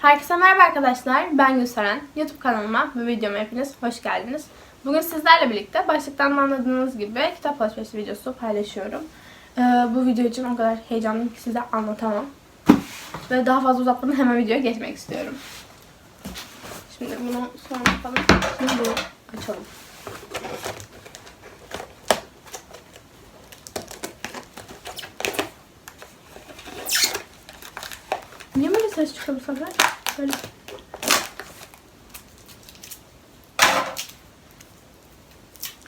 Herkese merhaba arkadaşlar. Ben Gülseren. YouTube kanalıma ve videoma hepiniz hoş geldiniz. Bugün sizlerle birlikte başlıktan anladığınız gibi kitap alışverişi videosu paylaşıyorum. Ee, bu video için o kadar heyecanlıyım ki size anlatamam. Ve daha fazla uzatmadan hemen videoya geçmek istiyorum. Şimdi bunu sonra yapalım. Şimdi bunu açalım. Niye böyle ses çıkıyor bu sefer? Böyle.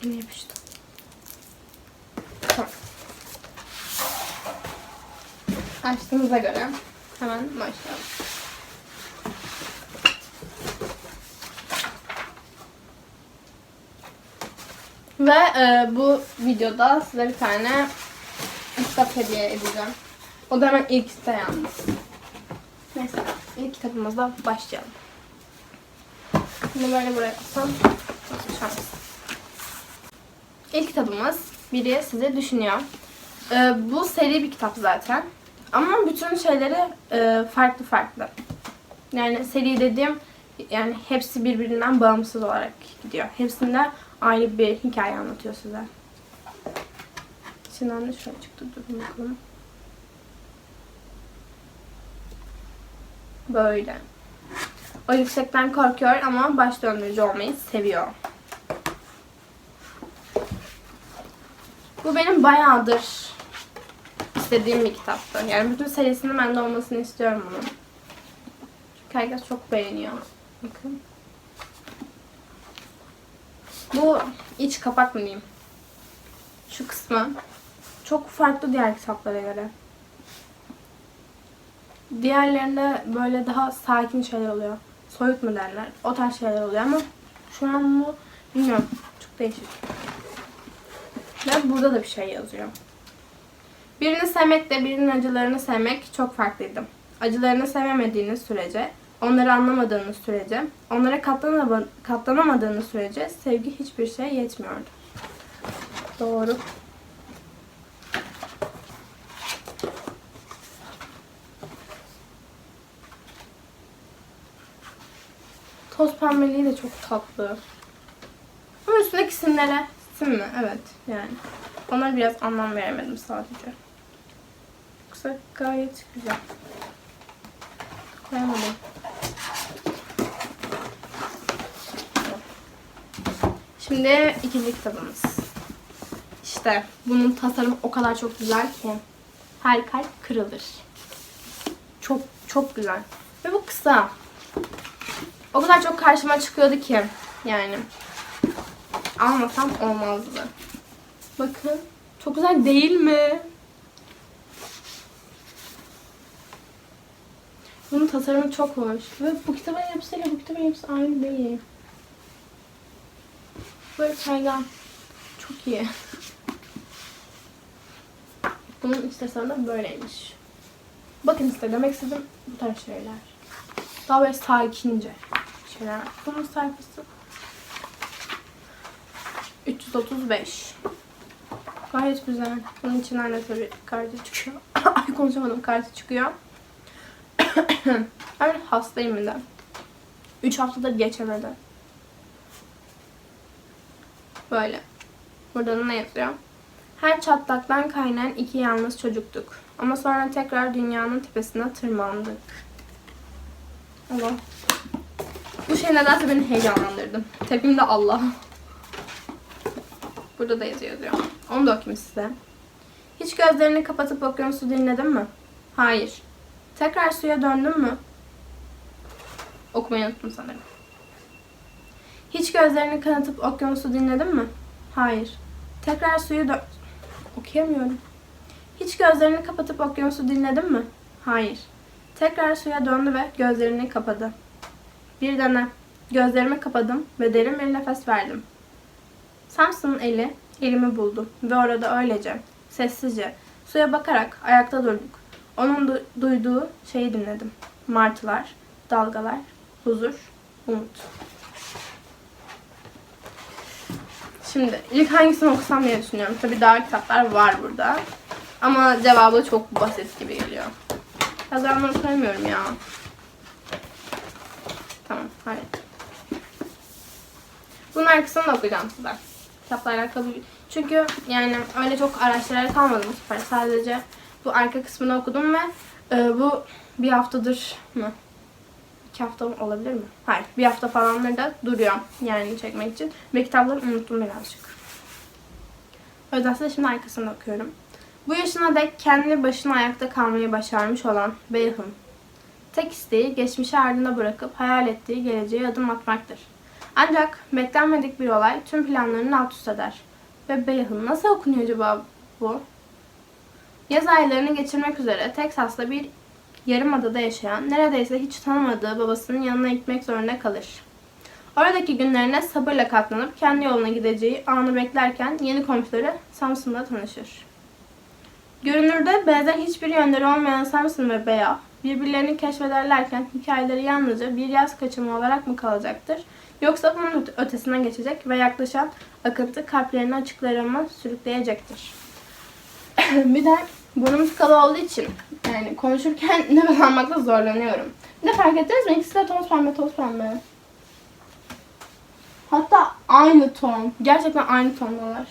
Eline yapıştı. Tamam. Açtığımıza göre hemen başlayalım. Ve e, bu videoda size bir tane kitap hediye edeceğim. O da hemen ilk site yalnız. İlk kitabımızla başlayalım. Bunu böyle buraya atsam şans. İlk kitabımız Biri Sizi Düşünüyor. Ee, bu seri bir kitap zaten. Ama bütün şeyleri e, farklı farklı. Yani seri dediğim yani hepsi birbirinden bağımsız olarak gidiyor. Hepsinde ayrı bir hikaye anlatıyor size. Şimdi de şöyle çıktı. Durun bakalım. Böyle. O yüksekten korkuyor ama baş döndürücü olmayı seviyor. Bu benim bayağıdır istediğim bir kitaptı. Yani bütün serisinin bende olmasını istiyorum bunun. Çünkü herkes çok beğeniyor. Bakın. Bu iç kapak mı diyeyim? Şu kısmı çok farklı diğer kitaplara göre. Diğerlerinde böyle daha sakin şeyler oluyor. Soyut mu derler? O tarz şeyler oluyor ama şu an bu bilmiyorum. Çok değişik. Ve burada da bir şey yazıyor. Birini sevmekle birinin acılarını sevmek çok farklıydı. Acılarını sevemediğiniz sürece, onları anlamadığınız sürece, onlara katlanama- katlanamadığınız sürece sevgi hiçbir şey yetmiyordu. Doğru. Pembeliği de çok tatlı. Ama üstündeki simlere, sim mi? Evet yani. Onlara biraz anlam veremedim sadece. Yoksa gayet güzel. Koyamadım. Şimdi ikinci kitabımız. İşte bunun tasarımı o kadar çok güzel ki her kalp kırılır. Çok çok güzel. Ve bu kısa. O kadar çok karşıma çıkıyordu ki yani almasam olmazdı. Bakın çok güzel değil mi? Bunun tasarımı çok hoş. Ve bu kitabın yapısıyla bu kitabın yapısı aynı değil. Böyle çaygan. Çok iyi. Bunun iç tasarımı böyleymiş. Bakın işte demek istedim bu tarz şeyler. Daha böyle sakince şeyler. Bunun sayfası 335. Gayet güzel. Bunun içinden de tabii kartı çıkıyor. Ay konuşamadım kartı çıkıyor. ben hastayım bir de. 3 haftadır geçemedi. Böyle. Burada da ne yazıyor? Her çatlaktan kaynayan iki yalnız çocuktuk. Ama sonra tekrar dünyanın tepesine tırmandık. Allah. Bu şey nedense beni heyecanlandırdı. Tepkim de Allah. Burada da yazıyor diyor. Onu da okuyayım size. Hiç gözlerini kapatıp okyanusu dinledin mi? Hayır. Tekrar suya döndün mü? Okumayı unuttum sanırım. Hiç gözlerini kanatıp okyanusu dinledin mi? Hayır. Tekrar suyu dön... Okuyamıyorum. Hiç gözlerini kapatıp okyanusu dinledin mi? Hayır. Tekrar suya döndü ve gözlerini kapadı. Bir dene. Gözlerimi kapadım ve derin bir nefes verdim. Samson'un eli elimi buldu ve orada öylece, sessizce, suya bakarak ayakta durduk. Onun du- duyduğu şeyi dinledim. Martılar, dalgalar, huzur, umut. Şimdi ilk hangisini okusam diye düşünüyorum. Tabii daha kitaplar var burada. Ama cevabı çok basit gibi geliyor. Yazarları koyamıyorum ya. Tamam harika. Bunun arkasını da okuyacağım size. Kitapla alakalı Çünkü yani öyle çok araştırarak almadım bu sefer. Hani sadece bu arka kısmını okudum ve e, bu bir haftadır mı? İki hafta olabilir mi? Hayır. Bir hafta falanları da duruyor. Yani çekmek için. Ve kitapları unuttum birazcık. O yüzden size şimdi arkasını okuyorum. Bu yaşına dek kendi başına ayakta kalmayı başarmış olan Behım Tek isteği geçmişi ardında bırakıp hayal ettiği geleceğe adım atmaktır. Ancak beklenmedik bir olay tüm planlarını alt üst eder. Ve Beyhun nasıl okunuyor acaba bu? Yaz aylarını geçirmek üzere Teksas'ta bir yarımadada yaşayan, neredeyse hiç tanımadığı babasının yanına gitmek zorunda kalır. Oradaki günlerine sabırla katlanıp kendi yoluna gideceği anı beklerken yeni komşuları Samson'la tanışır. Görünürde benzer hiçbir yönleri olmayan Samson ve Bea birbirlerini keşfederlerken hikayeleri yalnızca bir yaz kaçımı olarak mı kalacaktır? Yoksa bunun öte- ötesine geçecek ve yaklaşan akıntı kalplerini açıklarıma sürükleyecektir. bir de burnum tıkalı olduğu için yani konuşurken nefes almakta zorlanıyorum. De fark ettiniz mi? İkisi de toz pembe toz pembe. Hatta aynı ton. Gerçekten aynı tondalar.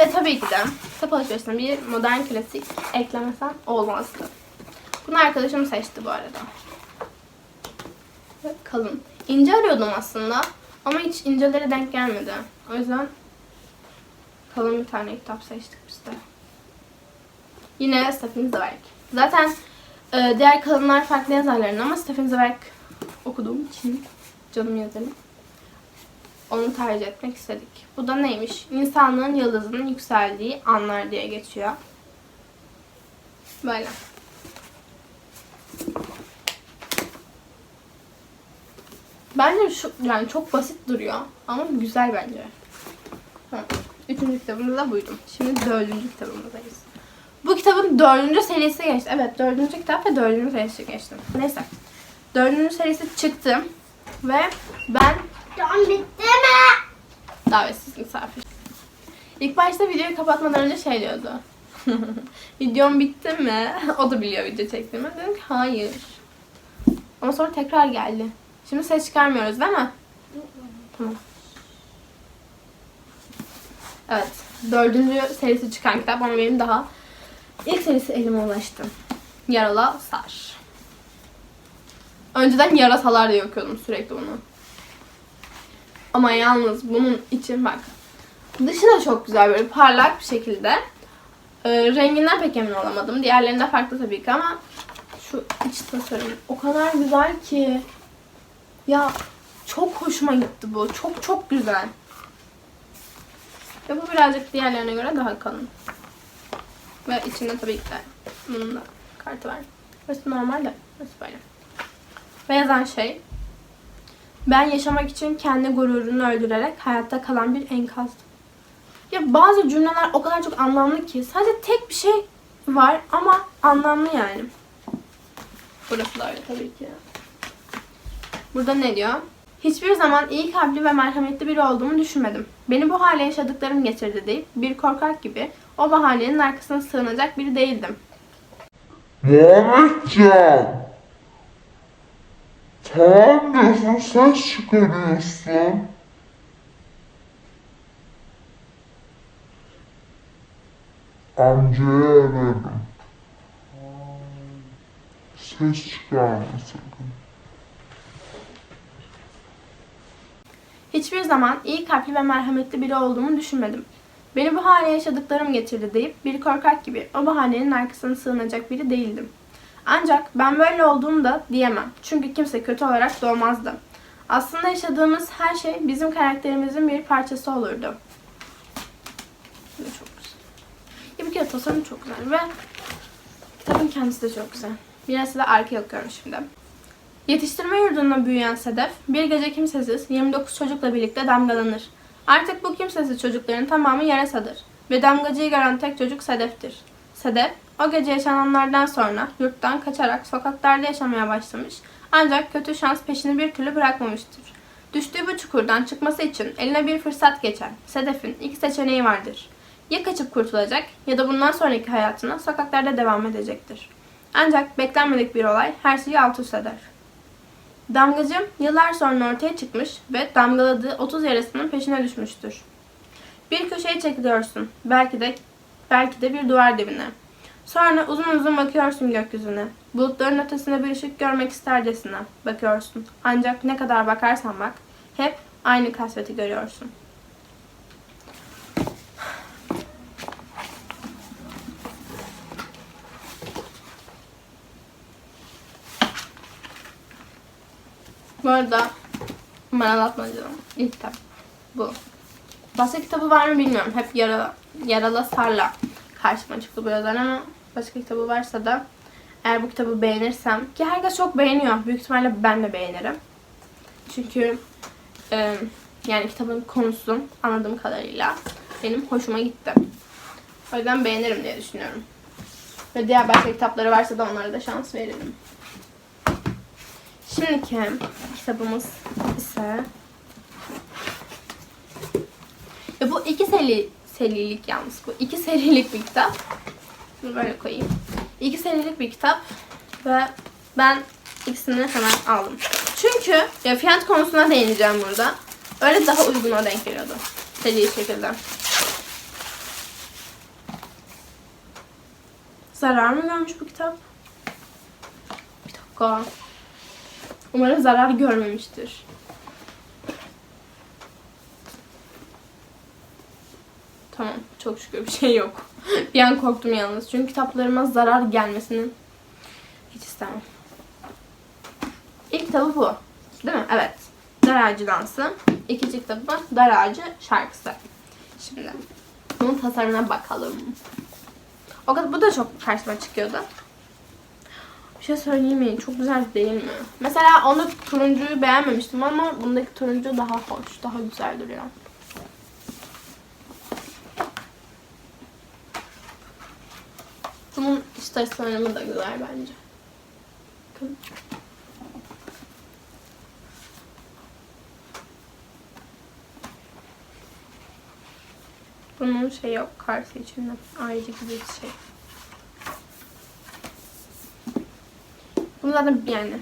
Ve tabii ki de kitap alışverişine bir modern klasik eklemesem olmazdı. Bunu arkadaşım seçti bu arada. Kalın. İnce arıyordum aslında ama hiç incelere denk gelmedi. O yüzden kalın bir tane kitap seçtik biz de. Yine Stephen Zweig. Zaten e, diğer kalınlar farklı yazarların ama Stephen Zweig okuduğum için canım yazarım. Onu tercih etmek istedik. Bu da neymiş? İnsanlığın yıldızının yükseldiği anlar diye geçiyor. Böyle. Bence şu yani çok basit duruyor ama güzel bence. Ha, Üçüncü kitabımız da buydu. Şimdi dördüncü kitabımızdayız. Bu kitabın dördüncü serisi geçti. Evet dördüncü kitap ve dördüncü serisi geçti. Neyse. Dördüncü serisi çıktı. Ve ben Can bitti mi? davetsiz misafir. İlk başta videoyu kapatmadan önce şey diyordu. Videom bitti mi? O da biliyor video çektiğimi. Dedim ki hayır. Ama sonra tekrar geldi. Şimdi ses çıkarmıyoruz değil mi? Tamam. Evet. Dördüncü serisi çıkan kitap ama benim daha ilk serisi elime ulaştı. Yarala Sar. Önceden yarasalar diye okuyordum sürekli bunu. Ama yalnız bunun için bak. Dışı da çok güzel böyle parlak bir şekilde. Ee, renginden pek emin olamadım. Diğerlerinde farklı tabii ki ama şu iç tasarım o kadar güzel ki. Ya çok hoşuma gitti bu. Çok çok güzel. Ve bu birazcık diğerlerine göre daha kalın. Ve içinde tabii ki de bunun da kartı var. Burası normal de. Burası böyle. Ve yazan şey ben yaşamak için kendi gururunu öldürerek hayatta kalan bir enkazdım. Ya bazı cümleler o kadar çok anlamlı ki sadece tek bir şey var ama anlamlı yani. Burası da öyle tabii ki. Burada ne diyor? Hiçbir zaman iyi kalpli ve merhametli biri olduğumu düşünmedim. Beni bu hale yaşadıklarım getirdi deyip bir korkak gibi o bahanenin arkasına sığınacak biri değildim. Muhammedcan. Tamam diyorsun ses çıkarıyorsun. Amcayı ararım. Ses çıkarma sakın. Hiçbir zaman iyi kalpli ve merhametli biri olduğumu düşünmedim. Beni bu hale yaşadıklarım getirdi deyip bir korkak gibi o bahanenin arkasına sığınacak biri değildim. Ancak ben böyle olduğumu da diyemem. Çünkü kimse kötü olarak doğmazdı. Aslında yaşadığımız her şey bizim karakterimizin bir parçası olurdu. Da çok güzel. Bir kere tasarım çok güzel ve kitabın kendisi de çok güzel. Biraz size arkaya okuyorum şimdi. Yetiştirme yurdunda büyüyen Sedef, bir gece kimsesiz 29 çocukla birlikte damgalanır. Artık bu kimsesiz çocukların tamamı yarasadır ve damgacıyı gören tek çocuk Sedef'tir. Sedef, o gece yaşananlardan sonra yurttan kaçarak sokaklarda yaşamaya başlamış ancak kötü şans peşini bir türlü bırakmamıştır. Düştüğü bu çukurdan çıkması için eline bir fırsat geçen Sedef'in iki seçeneği vardır. Ya kaçıp kurtulacak ya da bundan sonraki hayatına sokaklarda devam edecektir. Ancak beklenmedik bir olay her şeyi alt üst eder. Damgacım yıllar sonra ortaya çıkmış ve damgaladığı 30 yarasının peşine düşmüştür. Bir köşeye çekiliyorsun. Belki de belki de bir duvar dibine. Sonra uzun uzun bakıyorsun gökyüzüne. Bulutların ötesinde bir ışık görmek istercesine bakıyorsun. Ancak ne kadar bakarsan bak hep aynı kasveti görüyorsun. Bu arada Maral Atmaca'nın ilk kitap bu. Başka kitabı var mı bilmiyorum. Hep yaralı, yaralı sarla karşıma çıktı bu yazar ama başka kitabı varsa da eğer bu kitabı beğenirsem ki herkes çok beğeniyor. Büyük ihtimalle ben de beğenirim. Çünkü e, yani kitabın konusu anladığım kadarıyla benim hoşuma gitti. O yüzden beğenirim diye düşünüyorum. Ve diğer başka kitapları varsa da onlara da şans veririm. Şimdiki kitabımız ise ya bu iki seri, serilik yalnız bu. iki serilik bir kitap. Bunu böyle koyayım. İki serilik bir kitap ve ben ikisini hemen aldım. Çünkü ya fiyat konusuna değineceğim burada. Öyle daha uyguna denk geliyordu. Seri şekilde. Zarar mı görmüş bu kitap? Bir dakika. Umarım zarar görmemiştir. Tamam. Çok şükür bir şey yok. bir an korktum yalnız. Çünkü kitaplarıma zarar gelmesini hiç istemem. İlk kitabı bu. Değil mi? Evet. Dar Ağacı Dansı. İkinci kitabı Dar Ağacı Şarkısı. Şimdi bunun tasarımına bakalım. O kadar bu da çok karşıma çıkıyordu. Bir şey söyleyeyim mi? Çok güzel değil mi? Mesela onda turuncuyu beğenmemiştim ama bundaki turuncu daha hoş, daha güzel duruyor. İç tasarımı da güzel bence. Bakın. Bunun şey yok, karşı içinde. Ayrıca gibi bir şey. Bunu zaten yani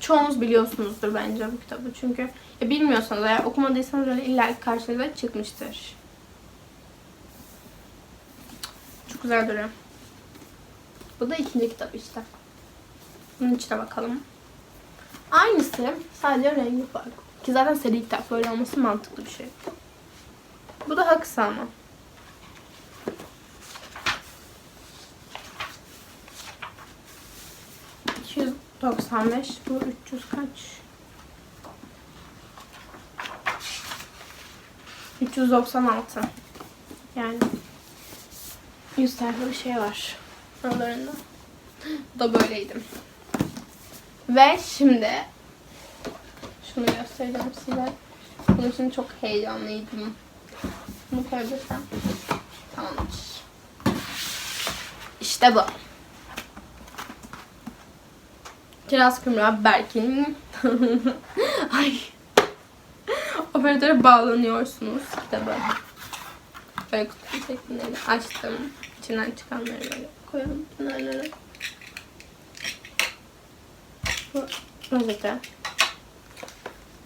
çoğunuz biliyorsunuzdur bence bu kitabı. Çünkü ya bilmiyorsanız eğer okumadıysanız öyle illa karşınıza çıkmıştır. Çok güzel duruyor. Bu da ikinci kitap işte. Bunun içine bakalım. Aynısı sadece rengi farklı. Ki zaten seri kitap böyle olması mantıklı bir şey. Bu daha kısa ama. ...295, bu 300 kaç? 396. Yani 100 sayfa bir şey var aralarında. Bu da böyleydim. Ve şimdi şunu göstereceğim size. Bunun için çok heyecanlıydım. Bunu koyabilirsem. Tamamdır. İşte bu. Kiraz Kümra Berkin. Ay. Operatöre bağlanıyorsunuz kitabı. Böyle kutu şeklinde açtım. İçinden çıkanları böyle koyalım kenarlara. Bu rozete.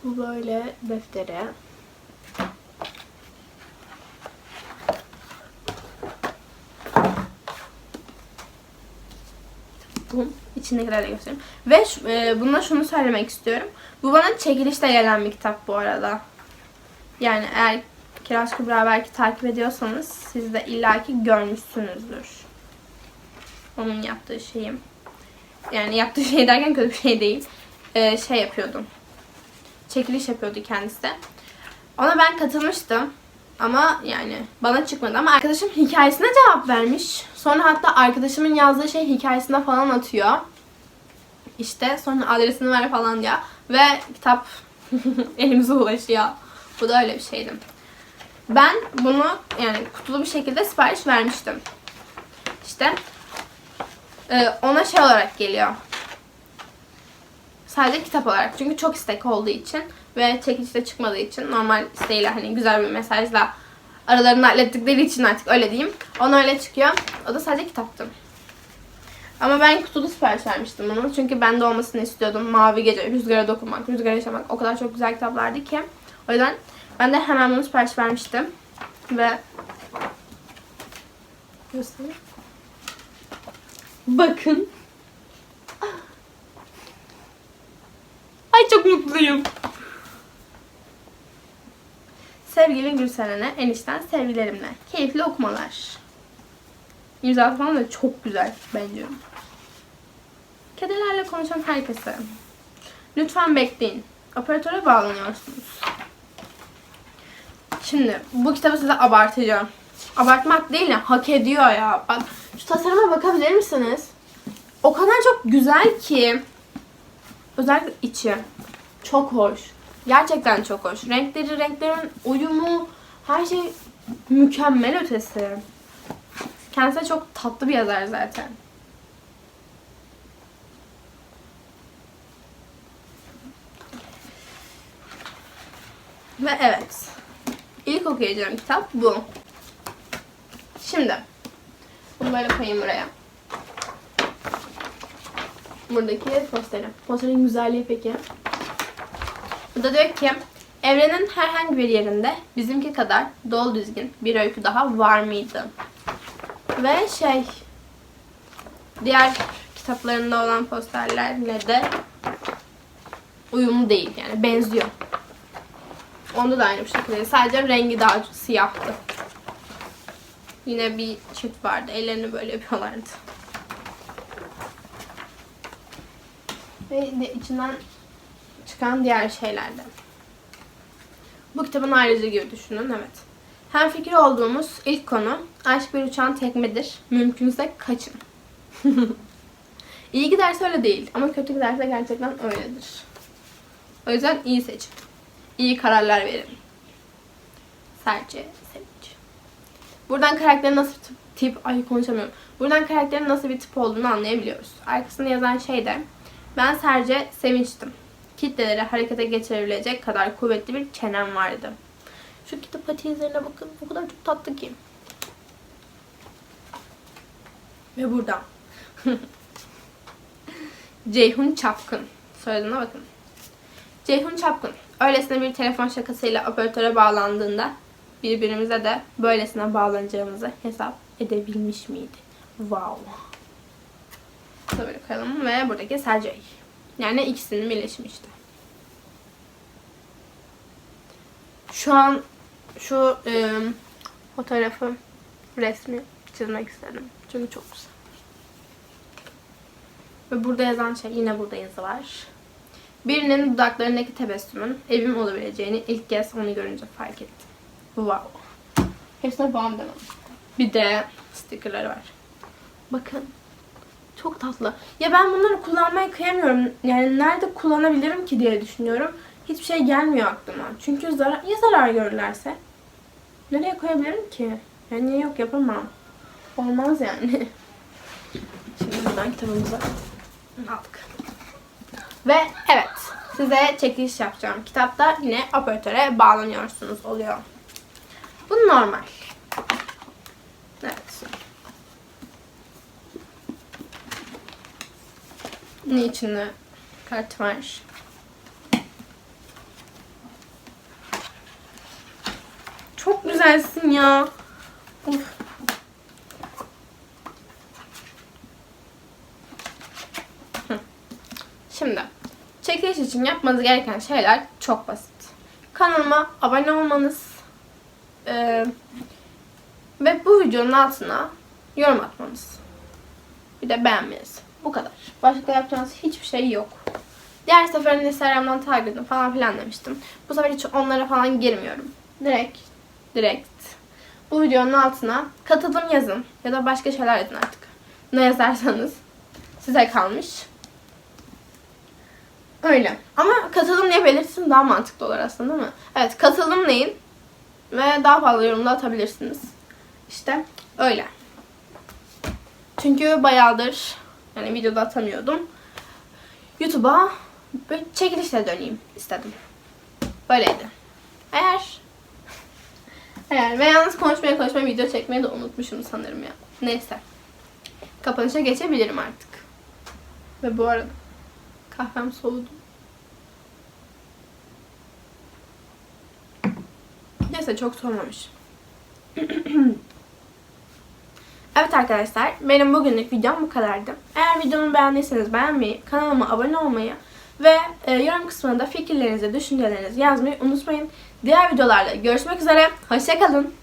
Bu böyle deftere. Bu içindekileri de göstereyim. Ve e, buna şunu söylemek istiyorum. Bu bana çekilişte gelen bir kitap bu arada. Yani eğer Kiraz Kübra belki takip ediyorsanız siz de illaki görmüşsünüzdür. Onun yaptığı şeyi. Yani yaptığı şey derken kötü bir şey değil. Ee, şey yapıyordum. Çekiliş yapıyordu kendisi. Ona ben katılmıştım. Ama yani bana çıkmadı. Ama arkadaşım hikayesine cevap vermiş. Sonra hatta arkadaşımın yazdığı şey hikayesine falan atıyor. İşte sonra adresini ver falan diyor. Ve kitap elimize ulaşıyor. Bu da öyle bir şeydi. Ben bunu yani kutulu bir şekilde sipariş vermiştim. İşte e, ona şey olarak geliyor. Sadece kitap olarak. Çünkü çok istek olduğu için ve çekilişte çıkmadığı için normal isteğiyle hani güzel bir mesajla aralarını hallettikleri için artık öyle diyeyim. Ona öyle çıkıyor. O da sadece kitaptı. Ama ben kutulu sipariş vermiştim bunu. Çünkü bende olmasını istiyordum. Mavi Gece, Rüzgara Dokunmak, Rüzgara Yaşamak o kadar çok güzel kitaplardı ki. O yüzden ben de hemen bunu sipariş vermiştim. Ve Göstereyim. Bakın. Ay çok mutluyum. Sevgili Gülseren'e enişten sevgilerimle. Keyifli okumalar. İmza falan da çok güzel bence. Kedilerle konuşan herkese. Lütfen bekleyin. Operatöre bağlanıyorsunuz. Şimdi bu kitabı size abartacağım. Abartmak değil de hak ediyor ya. Bak şu tasarıma bakabilir misiniz? O kadar çok güzel ki. Özellikle içi. Çok hoş. Gerçekten çok hoş. Renkleri, renklerin uyumu, her şey mükemmel ötesi. Kendisi çok tatlı bir yazar zaten. Ve evet. İlk okuyacağım kitap bu. Şimdi. Böyle koyayım buraya. Buradaki posteri. Posterin güzelliği peki. Burada diyor ki evrenin herhangi bir yerinde bizimki kadar dolu düzgün bir öykü daha var mıydı? Ve şey diğer kitaplarında olan posterlerle de uyumlu değil yani benziyor. Onda da aynı bir şekilde. Sadece rengi daha siyahtı. Yine bir çift vardı. Ellerini böyle yapıyorlardı. Ve de içinden çıkan diğer şeylerden. Bu kitabın ayrıcı gibi düşünün. Evet. Hem fikir olduğumuz ilk konu aşk bir uçan tekmedir. Mümkünse kaçın. iyi giderse öyle değil ama kötü giderse gerçekten öyledir. O yüzden iyi seçin. İyi kararlar verin. Serçe Sevinç. Buradan karakterin nasıl tip, tip ay konuşamıyorum. Buradan karakterin nasıl bir tip olduğunu anlayabiliyoruz. Arkasında yazan şey de ben Serce Sevinç'tim. Kitleleri harekete geçirebilecek kadar kuvvetli bir çenem vardı. Şu kitap patizlerine bakın. O kadar çok tatlı ki. Ve burada. Ceyhun Çapkın. Soyadına bakın. Ceyhun Çapkın. Öylesine bir telefon şakasıyla operatöre bağlandığında birbirimize de böylesine bağlanacağımızı hesap edebilmiş miydi? Wow. Böyle koyalım ve buradaki Sercey. Yani ikisinin birleşmişti. Şu an şu e, fotoğrafı, resmi çizmek istedim. Çünkü çok güzel. Ve burada yazan şey, yine burada yazı var. Birinin dudaklarındaki tebessümün evim olabileceğini ilk kez onu görünce fark ettim. Wow. Hepsine bam demem. Bir de stickerları var. Bakın. Çok tatlı. Ya ben bunları kullanmayı kıyamıyorum. Yani nerede kullanabilirim ki diye düşünüyorum. Hiçbir şey gelmiyor aklıma. Çünkü zarar, ya zarar görürlerse? Nereye koyabilirim ki? Yani yok yapamam. Olmaz yani. Şimdi buradan kitabımızı aldık. Ve evet size çekiliş yapacağım. Kitapta yine operatöre bağlanıyorsunuz oluyor. Bu normal. Evet. Ne içinde kart var? Çok güzelsin ya. Of. Şimdi çekiliş için yapmanız gereken şeyler çok basit. Kanalıma abone olmanız eee, ve bu videonun altına yorum atmanız. Bir de beğenmeniz. Bu kadar. Başka yapacağınız hiçbir şey yok. Diğer seferinde Instagram'dan takip edin falan filan demiştim. Bu sefer hiç onlara falan girmiyorum. Direkt, direkt bu videonun altına katılım yazın. Ya da başka şeyler yazın artık. Ne yazarsanız size kalmış. Öyle. Ama katılım diye belirtsin daha mantıklı olur aslında değil mi? Evet katılım deyin. Ve daha fazla yorum da atabilirsiniz. İşte öyle. Çünkü bayağıdır yani videoda atamıyordum. YouTube'a böyle çekilişle döneyim istedim. Böyleydi. Eğer eğer ve yalnız konuşmaya konuşmaya video çekmeyi de unutmuşum sanırım ya. Neyse. kapanışa geçebilirim artık. Ve bu arada kahvem soğudu. Neyse çok soğumamış. evet arkadaşlar benim bugünlük videom bu kadardı. Eğer videomu beğendiyseniz beğenmeyi, kanalıma abone olmayı ve e, yorum kısmına da fikirlerinizi, düşüncelerinizi yazmayı unutmayın. Diğer videolarda görüşmek üzere. Hoşçakalın.